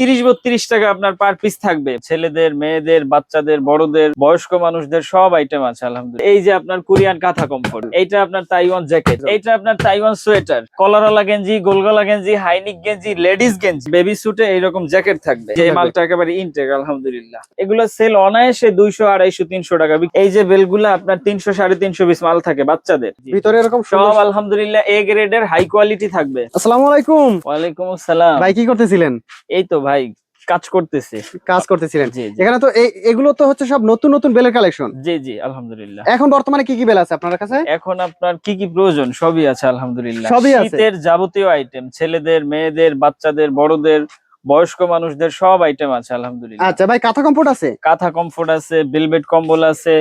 তিরিশ বত্রিশ টাকা আপনার পার পিস থাকবে। ছেলেদের মেয়েদের বাচ্চাদের বড়দের বয়স্ক মানুষদের সব আইটেম আছে আলহামদুলিল্লাহ। এই যে আপনার কোরিয়ান কাঁথা কমফোর্ট এইটা আপনার তাইওয়ান জ্যাকেট এইটা আপনার তাইওয়ান সোয়েটার কলারওয়ালা গেঞ্জি গোলগলা গেঞ্জি হাইনিক গেঞ্জি লেডিস গেঞ্জি বেবি সুটে এইরকম জ্যাকেট থাকবে। যে মালটা একেবারে ইনটেক আলহামদুলিল্লাহ। এগুলো সেল অনায়াসে দুইশো আড়াইশো তিনশো টাকা এই যে বেলগুলো আপনার তিনশো সাড়ে তিনশো পিস মাল থাকে বাচ্চাদের। ভিতরে এরকম সব আলহামদুলিল্লাহ এ গ্রেডের হাই কোয়ালিটি থাকবে। আসসালামু আলাইকুম। ওয়ালাইকুম আসসালাম। ভাই কি করতেছিলেন? এই তো ভাই কাজ করতেছে। কাজ করতেছিলেন। এখানে তো এগুলো তো হচ্ছে সব নতুন নতুন বেলের কালেকশন জি জি আলহামদুলিল্লাহ। এখন বর্তমানে কি কি বেল আছে আপনার কাছে? এখন আপনার কি কি প্রয়োজন? সবই আছে আলহামদুলিল্লাহ। সবই আছে। শীতের যাবতীয় আইটেম ছেলেদের মেয়েদের বাচ্চাদের বড়দের বয়স্ক মানুষদের সব আইটেম আছে আলহামদুলিল্লাহ। আচ্ছা ভাই কাঁথা কমফোর্ট আছে? কাঁথা কমফোর্ট আছে বেলবেট কম্বল আছে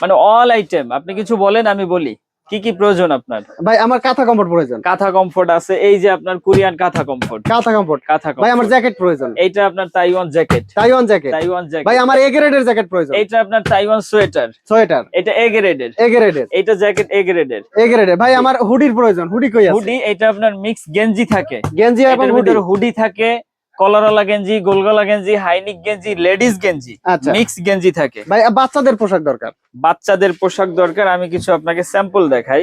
মানে অল আইটেম আপনি কিছু বলেন আমি বলি। কি কি প্রয়োজন আপনার? ভাই আমার কাঁথা কমফোর্ট প্রয়োজন। কাঁথা কমফোর্ট আছে এই যে আপনার কোরিয়ান কাঁথা কমফোর্ট কাঁথা কমফোর্ট কাঁথা ভাই আমার জ্যাকেট প্রয়োজন। এইটা আপনার Taiwan jacket Taiwan jacket Taiwan jacket ভাই আমার এ গ্রেডের জ্যাকেট প্রয়োজন। এইটা আপনার তাইওয়ান সোয়েটার সোয়েটার এটা এ গ্রেডের এ গ্রেডের এইটা জ্যাকেট এ গ্রেডের এ গ্রেডের ভাই আমার হুডির প্রয়োজন। হুডি কই আছে? হুডি এটা আপনার মিক্স গেঞ্জি থাকে। গেঞ্জি এবং হুডি থাকে। কলারওয়ালা গেঞ্জি গোলগলা গেঞ্জি হাইনিক গেঞ্জি লেডিস গেঞ্জি আচ্ছা। মিক্স গেঞ্জি থাকে। ভাই বাচ্চাদের পোশাক দরকার? বাচ্চাদের পোশাক দরকার আমি কিছু আপনাকে স্যাম্পল দেখাই।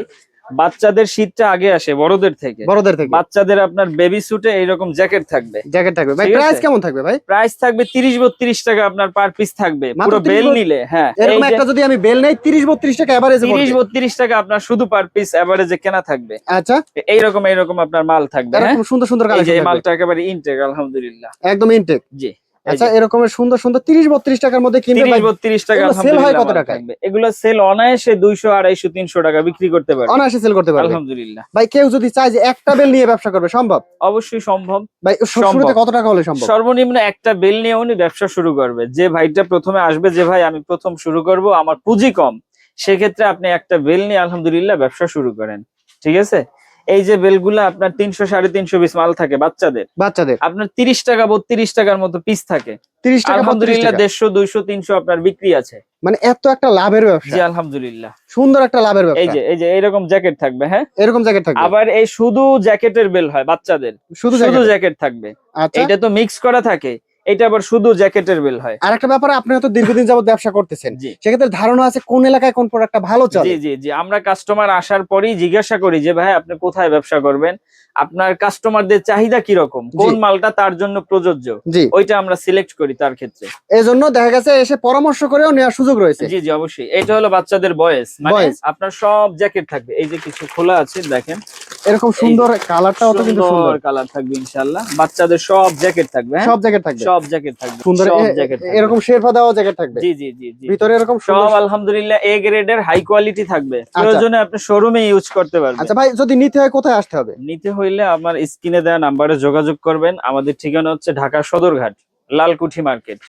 বাচ্চাদের শীতটা আগে আসে বড়দের থেকে। বড়দের থেকে। বাচ্চাদের আপনার বেবি সুটে এইরকম জ্যাকেট থাকবে। জ্যাকেট থাকবে। ভাই প্রাইস কেমন থাকবে ভাই? প্রাইস থাকবে তিরিশ বত্রিশ টাকা আপনার পার পিস থাকবে। পুরো বেল নিলে হ্যাঁ এরকম একটা যদি আমি বেল নেই তিরিশ বত্রিশ টাকা এভারেজে তিরিশ বত্রিশ টাকা আপনার শুধু পার পিস এভারেজে কেনা থাকবে। আচ্ছা। এইরকম এইরকম আপনার মাল থাকবে হ্যাঁ? এরকম সুন্দর সুন্দর এই যে কালেকশন এই মালটা একেবারে ইনটেক আলহামদুলিল্লাহ। একদম ইনটেক জি। আচ্ছা এরকমের সুন্দর সুন্দর তিরিশ বত্রিশ টাকার মধ্যে কিনবে তিরিশ ভাই বত্রিশ টাকা এগুলো sell হয় কত টাকায়? এগুলো সেল অনায়াসে দুইশো আড়াইশো তিনশো টাকা বিক্রি করতে পারবে। অনায়াসে সেল করতে পারবে। আলহামদুলিল্লাহ। ভাই কেউ যদি চায় যে একটা বেল নিয়ে ব্যবসা করবে সম্ভব? অবশ্যই সম্ভব। ভাই শুরুতে কত টাকা হলে সম্ভব? সর্বনিম্ন একটা বেল নিয়ে উনি ব্যবসা শুরু করবে। যে ভাইটা প্রথমে আসবে যে ভাই আমি প্রথম শুরু করব আমার পুঁজি কম। সেক্ষেত্রে আপনি একটা বেল নিয়ে আলহামদুলিল্লাহ ব্যবসা শুরু করেন। ঠিক আছে? এই যে বেলগুলো আপনার তিনশো সাড়ে তিনশো পিস মাল থাকে বাচ্চাদের। বাচ্চাদের। আপনার তিরিশ টাকা বত্রিশ টাকার মতো পিস থাকে। তিরিশ টাকা আলহামদুলিল্লাহ দেড়শো দুইশো তিনশো আপনার বিক্রি আছে। মানে এত একটা লাভের জি ব্যবসা আলহামদুলিল্লাহ। সুন্দর একটা লাভের এই যে এই যে এরকম জ্যাকেট থাকবে হ্যাঁ? এরকম জ্যাকেট থাকবে। আবার এই শুধু জ্যাকেটের বেল হয় বাচ্চাদের। শুধু শুধু জ্যাকেট জ্যাকেট থাকবে। আচ্ছা। এটা তো মিক্স করা থাকে। এটা আবার শুধু জ্যাকেটের বেল হয়। আর একটা ব্যাপারে আপনি হয়তো দীর্ঘদিন যাবত ব্যবসা করতেছেন। সেক্ষেত্রে ধারণা আছে কোন এলাকায় কোন প্রোডাক্টটা ভালো চলে? জি জি। জি আমরা কাস্টমার আসার পরেই জিজ্ঞাসা করি যে ভাই আপনি কোথায় ব্যবসা করবেন? আপনার কাস্টমারদের চাহিদা কীরকম? কোন মালটা তার জন্য প্রযোজ্য? ওইটা আমরা সিলেক্ট করি তার ক্ষেত্রে। এই জন্য দেখা গেছে এসে পরামর্শ করেও নেওয়ার সুযোগ রয়েছে। জি জি অবশ্যই। এটা হলো বাচ্চাদের বয়স। মানে বয়েস। আপনার সব জ্যাকেট থাকবে। এই যে কিছু খোলা আছে দেখেন। এরকম সুন্দর কালারটাও তো কিন্তু সুন্দর কালার থাকবে ইনশাআল্লাহ। বাচ্চাদের সব জ্যাকেট থাকবে? সব জ্যাকেট থাকবে। সব জ্যাকেট থাকবে সুন্দর জ্যাকেট এরকম শেরফা দেওয়া জ্যাকেট থাকবে? জি জি জি জি। ভিতরে এরকম সব আলহামদুলিল্লাহ এ গ্রেডের হাই কোয়ালিটি থাকবে। প্রয়োজনে আপনি শোরুমে ইউজ করতে পারবেন। আচ্ছা ভাই যদি নিতে হয় কোথায় আসতে হবে? নিতে হইলে আমার স্ক্রিনে দেওয়া নাম্বারে যোগাযোগ করবেন। আমাদের ঠিকানা হচ্ছে ঢাকা সদরঘাট লালকুঠি মার্কেট।